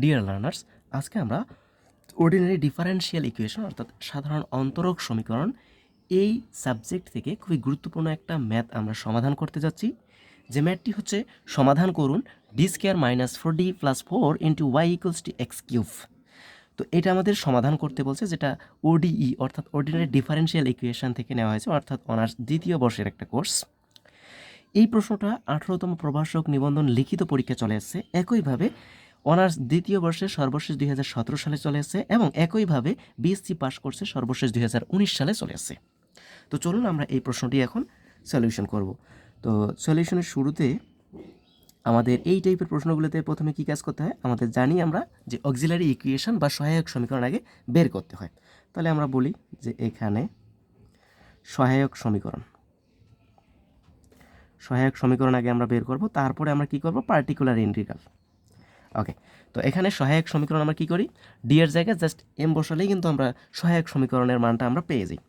Dear learners আজকে আমরা ordinary differential equation অর্থাৎ সাধারণ অন্তরক সমীকরণ, এই সাবজেক্ট থেকে খুবই গুরুত্বপূর্ণ একটা ম্যাথ আমরা সমাধান করতে যাচ্ছি। যে ম্যাথটি হচ্ছে সমাধান করুন D square minus four D plus four into Y equals to X cube তো এটা আমাদের সমাধান করতে বলছে, যেটা ওডিই অর্থাৎ অর্ডিনারি ডিফারেন্সিয়াল ইকুয়েশন থেকে নেওয়া হয়েছে, অর্থাৎ অনার্স দ্বিতীয় বর্ষের একটা কোর্স এই প্রশ্নটা আঠারোতম প্রভাষক নিবন্ধন লিখিত পরীক্ষা চলে আসছে একইভাবে অনার্স দ্বিতীয় বর্ষে সর্বশেষ দুই হাজার সতেরো সালে চলে আসছে এবং একইভাবে বিএসসি পাশ করছে সর্বশেষ দুই হাজার উনিশ সালে চলে আসছে। তো চলুন আমরা এই প্রশ্নটি এখন সলিউশন করব। তো সলিউশনের শুরুতে আমাদের এই টাইপের প্রশ্নগুলোতে প্রথমে কী কাজ করতে হয়? আমাদের জানি আমরা যে অক্সিলারি ইকুয়েশন বা সহায়ক সমীকরণ আগে বের করতে হয়। তাহলে আমরা বলি যে এখানে সহায়ক সমীকরণ। সহায়ক সমীকরণ আগে আমরা বের করব, তারপরে আমরা কি করব? পার্টিকুলার ইন্টিগ্রাল ওকে তো এখানে সহায়ক সমীকরণ আমরা কি করি? ডি এর জায়গায় জাস্ট এম বসালেই কিন্তু আমরা সহায়ক সমীকরণের মানটা আমরা পেয়ে যাই।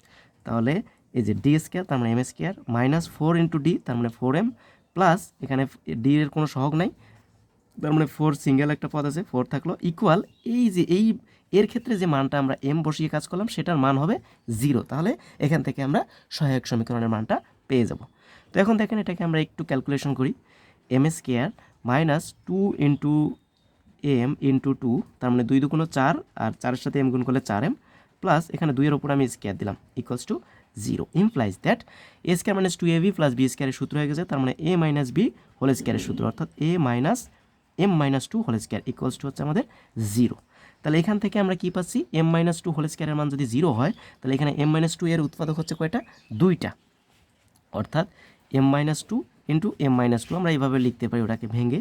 তাহলে এই যে ডি স্কোয়ার তার মানে M square minus four into D তার মানে ফোর এম প্লাস এখানে ডি এর কোনো সহগ নাই, তার মানে ফোর সিঙ্গেল একটা পদ আছে ফোর থাকল ইকুয়াল এই যে এই, এর ক্ষেত্রে যে মানটা আমরা এম বসিয়ে কাজ করলাম, সেটার মান হবে জিরো তাহলে এখান থেকে আমরা সহায়ক সমীকরণের মানটা পেয়ে যাব। তো এখন দেখেন এটাকে আমরা একটু ক্যালকুলেশন করি। M S square minus two into M into two তার মানে দুই দুগুণ চার, আর চারের সাথে এম গুণ করলে চার এম প্লাস এখানে দুইয়ের ওপর আমি স্কেয়ার দিলাম equals to zero implies that A square minus two A B plus B স্কোয়ারের সূত্র হয়ে গেছে, তার মানে এ মাইনাস বি হোল স্কোয়ারের সূত্র, অর্থাৎ A minus M minus two whole square equals to হচ্ছে আমাদের জিরো তাহলে এখান থেকে আমরা কি পাচ্ছি? এম মাইনাস টু হোল স্কোয়ারের মান যদি জিরো হয়, তাহলে এখানে এম মাইনাস টু এর উৎপাদক হচ্ছে কয়টা? দুইটা। অর্থাৎ M minus two into M minus two আমরা এইভাবে লিখতে পারি ওটাকে ভেঙে।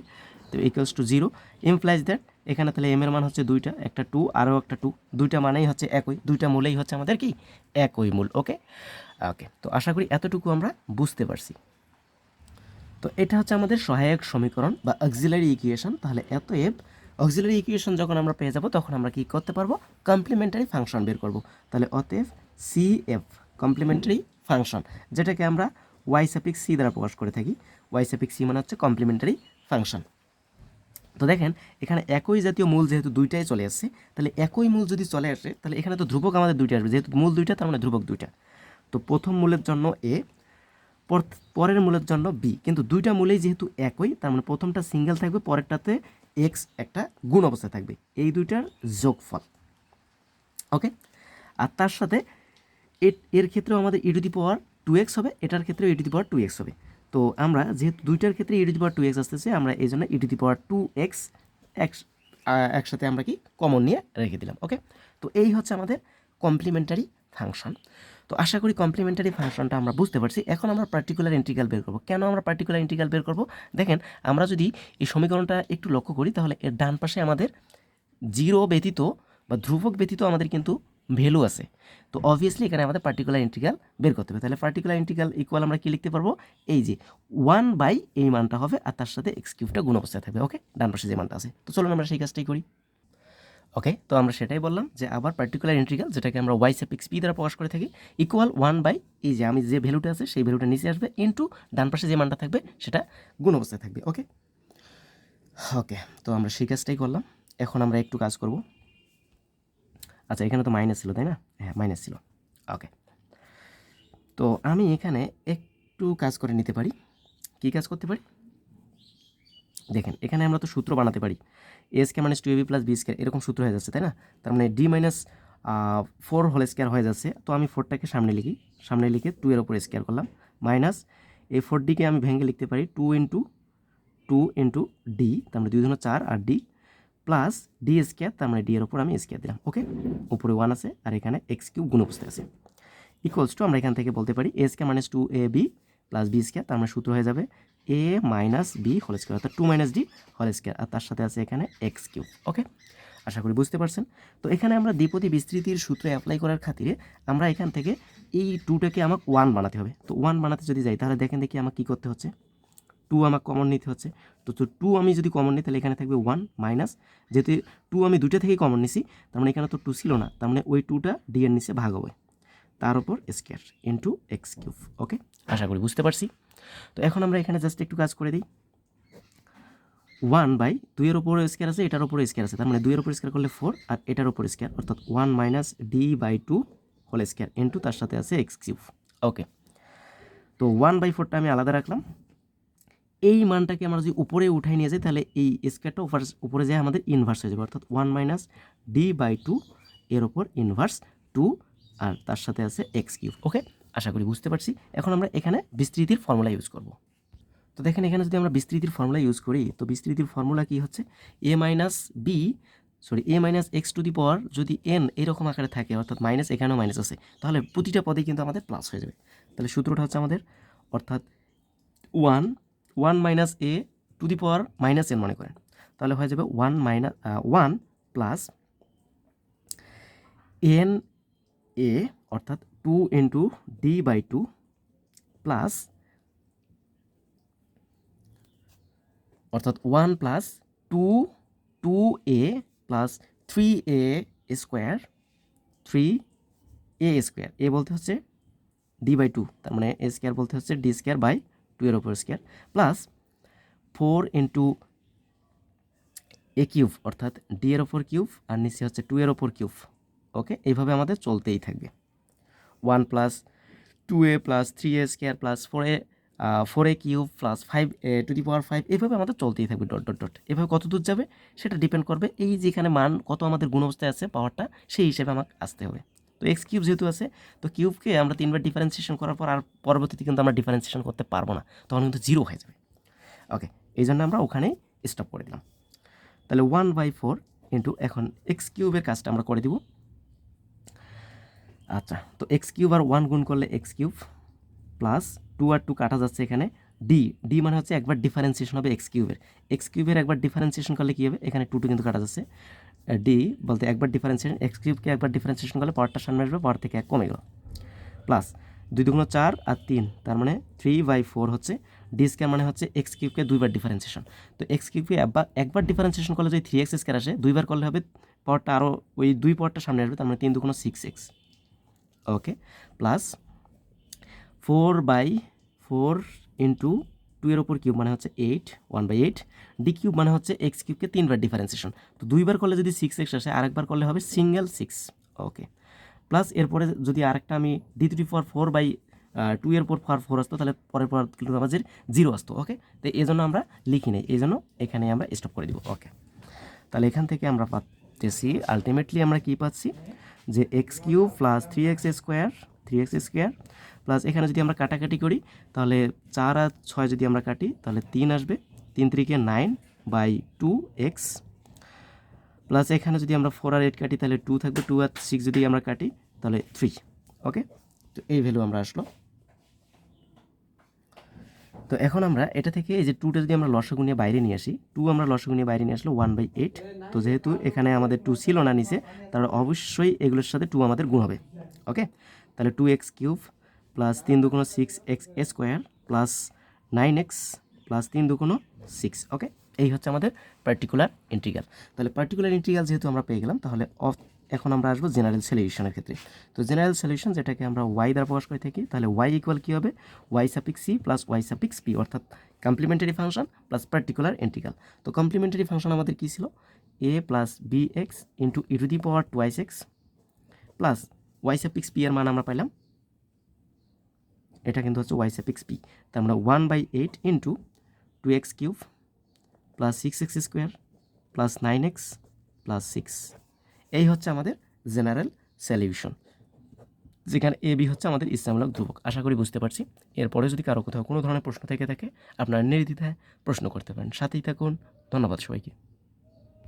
তো equals to zero implies that এখানে তাহলে এম এর মান হচ্ছে দুইটা, একটা টু আরও একটা টু দুইটা মানেই হচ্ছে একই, দুইটা মূলেই হচ্ছে আমাদের কি? একই মূল ওকে ওকে তো আশা করি এতটুকু আমরা বুঝতে পারছি। তো এটা হচ্ছে আমাদের সহায়ক সমীকরণ বা অক্সিলারি ইকুয়েশন তাহলে এত এফ অক্সিলারি ইকুয়েশন যখন আমরা পেয়ে যাব, তখন আমরা কি করতে পারব? কমপ্লিমেন্টারি ফাংশন বের করব। তাহলে অতএব সি এফ কমপ্লিমেন্টারি ফাংশন যেটাকে আমরা ওয়াই সাপিক সি দ্বারা প্রকাশ করে থাকি। ওয়াই সাপিক সি মানে হচ্ছে কমপ্লিমেন্টারি ফাংশন তো দেখেন, এখানে একই জাতীয় মূল যেহেতু দুইটাই চলে আসছে, তাহলে একই মূল যদি চলে আসে, তাহলে এখানে তো ধ্রুবক আমাদের দুইটা আসবে। যেহেতু মূল দুইটা, তার মানে ধ্রুবক দুইটা। তো প্রথম মূলের জন্য এ পরের মূলের জন্য বি। কিন্তু দুইটা মূলেই যেহেতু একই, তার মানে প্রথমটা সিঙ্গেল থাকবে, পরেরটাতে এক্স একটা গুণ অবস্থায় থাকবে। এই দুইটার যোগফল। ওকে? আর তার সাথে এর ক্ষেত্রেও আমাদের ই পাওয়ার টু এক্স হবে, এটার ক্ষেত্রেও ই পাওয়ার টু এক্স হবে। তো আমরা যেহেতু দুইটার ক্ষেত্রে E to power two X আসতেছে, আমরা এই জন্য E to power two X X একসাথে আমরা কি কমন নিয়ে রেখে দিলাম ওকে তো এই হচ্ছে আমাদের কমপ্লিমেন্টারি ফাংশন তো আশা করি কমপ্লিমেন্টারি ফাংশনটা আমরা বুঝতে পারছি। এখন আমরা পার্টিকুলার ইন্টিগ্রাল বের করব। কেন আমরা পার্টিকুলার ইন্টিগ্রাল বের করব? দেখেন, আমরা যদি এই সমীকরণটা একটু লক্ষ্য করি, তাহলে এর ডান পাশে আমাদের জিরো ব্যতীত বা ধ্রুবক ব্যতীত আমাদের কিন্তু ভ্যালু আছে। তো অবভিয়াসলি এখানে আমাদের পার্টিকুলার ইন্টিগ্রাল বের করতে হবে। তাহলে পার্টিকুলার ইন্টিগ্রাল ইকুয়াল আমরা কি লিখতে পারব? এই যে ওয়ান বাই এই মানটা হবে আর তার সাথে এক্স কিউবটা গুণ অবস্থায় থাকবে ওকে ডান পাশে যে মানটা আছে। তো চলুন আমরা সেই কাজটাই করি। ওকে তো আমরা সেটাই বললাম যে আবার পার্টিকুলার ইন্টিগ্রাল যেটাকে আমরা ওয়াই সেপিক্স পি দ্বারা প্রকাশ করে থাকি ইকুয়াল ওয়ান বাই এই যে আমি যে ভ্যালুটা আছে সেই ভ্যালুটা নিচে আসবে ইন্টু ডান পাশে যে মানটা থাকবে সেটা গুণ অবস্থায় থাকবে ওকে ওকে তো আমরা সেই কাজটাই করলাম। এখন আমরা একটু কাজ করব। আচ্ছা এখানে তো মাইনাস ছিল, তাই না? হ্যাঁ মাইনাস ছিল। ওকে তো আমি এখানে একটু কাজ করে নিতে পারি। কি কাজ করতে পারি? দেখেন, এখানে আমরা তো সূত্র বানাতে পারি। S K minus two A B plus B square এরকম সূত্র হয়ে যাচ্ছে, তাই না? তার মানে D minus four whole square হয়ে যাচ্ছে। তো আমি ফোরটাকে সামনে লিখি। সামনে লিখে টু এর ওপর স্কোয়ার করলাম। মাইনাস এই ফোর ডিকে আমি ভেঙে লিখতে পারি two into two into D তার মানে দুই ধরনের চার আর ডি প্লাস ডি স্কোয়ার তার মানে ডি এর ওপর আমি স্কোয়ার দিলাম ওকে উপরে ওয়ান আছে, আর এখানে এক্স কিউব গুণ অবস্থায় আছে। ইকুয়ালস টু আমরা এখান থেকে বলতে পারি S K minus two A B plus B square তার মানে সূত্র হয়ে যাবে A minus B whole square অর্থাৎ two minus D whole square আর তার সাথে আছে এখানে এক্স কিউব ওকে আশা করি বুঝতে পারছেন? তো এখানে আমরা দ্বিপদী বিস্তৃতির সূত্র অ্যাপ্লাই করার খাতিরে আমরা এখান থেকে এই টুটাকে আমাকে ওয়ান বানাতে হবে। তো ওয়ান বানাতে যদি যাই, তাহলে দেখেন দেখি আমাকে কী করতে হচ্ছে? টু আমাকে কমন নিতে হচ্ছে। তো তো টু আমি যদি কমন নিই, তাহলে এখানে থাকবে ওয়ান মাইনাস যেহেতু টু আমি দুইটা থেকেই কমন নিছি, তার মানে এখানে তো টু ছিল না, তার মানে ওই টুটা ডি এর নিচে ভাগ হবে। তার উপর square into X cube okay আশা করি বুঝতে পারছি। তো এখন আমরা এখানে জাস্ট একটু কাজ করে দিই। ওয়ান বাই দুইয়ের উপরে স্কোয়ার আছে, এটার উপরে স্কোয়ার আছে, তার মানে দুইয়ের উপর স্কোয়ার করলে ফোর আর এটার উপর স্কোয়ার অর্থাৎ one minus D by two whole square into তার সাথে আছে এক্স কিউব ওকে তো ওয়ান বাই ফোরটা আমি আলাদা রাখলাম। এই মানটাকে আমরা যদি উপরে উঠাই নিয়ে যাই, তাহলে এই স্কোয়ারটা উপর উপরে যায় আমাদের ইনভার্স হয়ে যাবে। অর্থাৎ one minus D by two এর ওপর ইনভার্স টু আর তার সাথে আছে এক্স কিউব ওকে আশা করি বুঝতে পারছি। এখন আমরা এখানে বিস্তৃতির ফর্মুলা ইউজ করব। তো দেখেন, এখানে যদি আমরা বিস্তৃতির ফর্মুলা ইউজ করি, তো বিস্তৃতির ফর্মুলা কি হচ্ছে? A minus B sorry A minus X to the power যদি এন এরকম আকারে থাকে, অর্থাৎ মাইনাস এখানেও মাইনাস আছে, তাহলে প্রতিটা পদে কিন্তু আমাদের প্লাস হয়ে যাবে। তাহলে সূত্রটা হচ্ছে আমাদের, অর্থাৎ one one minus A to the power minus N মনে করেন। তাহলে হয়ে যাবে one minus one plus N A অর্থাৎ two into D by two plus অর্থাৎ one plus two two A plus three A square three A square A বলতে হচ্ছে D by two তার মানে এ স্কোয়ার বলতে হচ্ছে ডি স্কোয়ার বাই এর ওপর square plus four into A cube অর্থাৎ ডি এর ওপর কিউব আর নিচে হচ্ছে টু এর ওপর কিউব ওকে এইভাবে আমাদের চলতেই থাকবে। One plus two A plus three A square plus four A four A cube plus five A to the power five এইভাবে আমাদের চলতেই থাকবে ডট ডট ডট এভাবে কত দূর যাবে? সেটা ডিপেন্ড করবে। এই যেখানে মান, কত আমাদের গুণ অবস্থায় আছে পাওয়ারটা সেই হিসেবে আমাকে আসতে হবে। তো এক্স কিউব যেহেতু আছে, তো কিউবকে আমরা তিনবার ডিফারেন্সিয়েশন করার পর আর পরবর্তীতে কিন্তু আমরা ডিফারেন্সিয়েশন করতে পারব না, তখন কিন্তু জিরো হয়ে যাবে। ওকে এই জন্য আমরা ওখানেই স্টপ করে দিলাম। তাহলে ওয়ান বাই ফোর ইন্টু এখন এক্স কিউবের কাজটা আমরা করে দিব। আচ্ছা তো এক্স কিউব আর ওয়ান গুণ করলে এক্স কিউব প্লাস টু আর টু কাটা যাচ্ছে এখানে ডি ডি মানে হচ্ছে একবার ডিফারেন্সিয়েশন হবে এক্স কিউবের এক্স কিউবের একবার ডিফারেন্সিয়েশন করলে কী হবে? এখানে টু টু কিন্তু কাটা যাচ্ছে। ডি বলতে একবার ডিফারেন্সিয়েশন এক্স কিউবকে একবার ডিফারেন্সিয়েশন করলে পাওয়ারটা সামনে আসবে পাওয়ার থেকে এক কমে গেল। প্লাস দুই দুগুণ চার আর তিন, তার মানে থ্রি বাই ফোর হচ্ছে ডি স্কোয়ার মানে হচ্ছে এক্স কিউবকে দুইবার ডিফারেন্সিয়েশন তো এক্স কিউবকে একবার একবার ডিফারেন্সিয়েশন করলে যদি থ্রি এক্স স্কোয়ার আসে, দুইবার করলে হবে পাওয়ারটা আরও ওই দুই পাওয়ারটা সামনে আসবে, তার মানে তিন দুগুণ six X okay plus four by four into two এর ওপর কিউব মানে হচ্ছে eight one by eight D cube মানে হচ্ছে এক্স কিউবকে তিনবার ডিফারেন্সিয়েশন তো দুইবার করলে যদি সিক্স এক্স আসে, আরেকবার করলে হবে সিঙ্গেল সিক্স ওকে প্লাস এরপরে যদি আরেকটা আমি D three four four by two এর পর ফোর ফোর আসতো, তাহলে পরের পর কিন্তু আমাদের জিরো আসতো। ওকে তো এই জন্য আমরা লিখি নেই। এই জন্য এখানে আমরা স্টপ করে দিব। ওকে তাহলে এখান থেকে আমরা পাচ্ছি আলটিমেটলি আমরা কি পাচ্ছি? যে X cube plus three X square three X square plus এখানে যদি আমরা কাটাকাটি করি, তাহলে চার আর ছয় যদি আমরা কাটি, তাহলে তিন আসবে। তিন তিরিকে nine by two X plus এখানে যদি আমরা ফোর আর এইট কাটি, তাহলে টু থাকবে। টু আর সিক্স যদি আমরা কাটি, তাহলে থ্রি ওকে তো এই ভ্যালু আমরা আসলো। তো এখন আমরা এটা থেকে এই যে টুটা যদি আমরা লসগু নিয়ে বাইরে নিয়ে আসি টু আমরা লসগু বাইরে নিয়ে আসলো ওয়ান বাই এইট তো যেহেতু এখানে আমাদের টু ছিল না নিচে, তাহলে অবশ্যই এগুলোর সাথে টু আমাদের গুণ হবে ওকে তাহলে টু এক্স কিউব প্লাস তিন দুগুণ six x square plus nine x plus তিন দুগুণ সিক্স ওকে এই হচ্ছে আমাদের পার্টিকুলার ইন্টিগ্রাল তাহলে পার্টিকুলার ইন্টিগ্রাল যেহেতু আমরা পেয়ে গেলাম, তাহলে অফ এখন আমরা আসব জেনারেল সলিউশনের ক্ষেত্রে। তো জেনারেল সলিউশন যেটাকে আমরা ওয়াই দ্বারা প্রকাশ করে থাকি, তাহলে ওয়াই ইকুয়াল কী হবে? Y suffix c plus y suffix p অর্থাৎ complementary function plus particular integral তো কমপ্লিমেন্টারি ফাংশন আমাদের কী ছিল? A plus b x into e to the power twice x plus y suffix p এর মান আমরা পাইলাম। এটা কিন্তু হচ্ছে ওয়াই সাপিক্স পি তার মানে one by eight into two x cube plus six x square plus nine x plus six এই হচ্ছে আমাদের জেনারেল সলিউশন যেখানে এ বি হচ্ছে আমাদের ইসলামূলক ধ্রুবক। আশা করি বুঝতে পারছি। এরপরে যদি কারও কোথাও কোনো ধরনের প্রশ্ন থেকে থাকে, আপনারা নির্দ্বিধায় প্রশ্ন করতে পারেন। সাথেই থাকুন। ধন্যবাদ সবাইকে।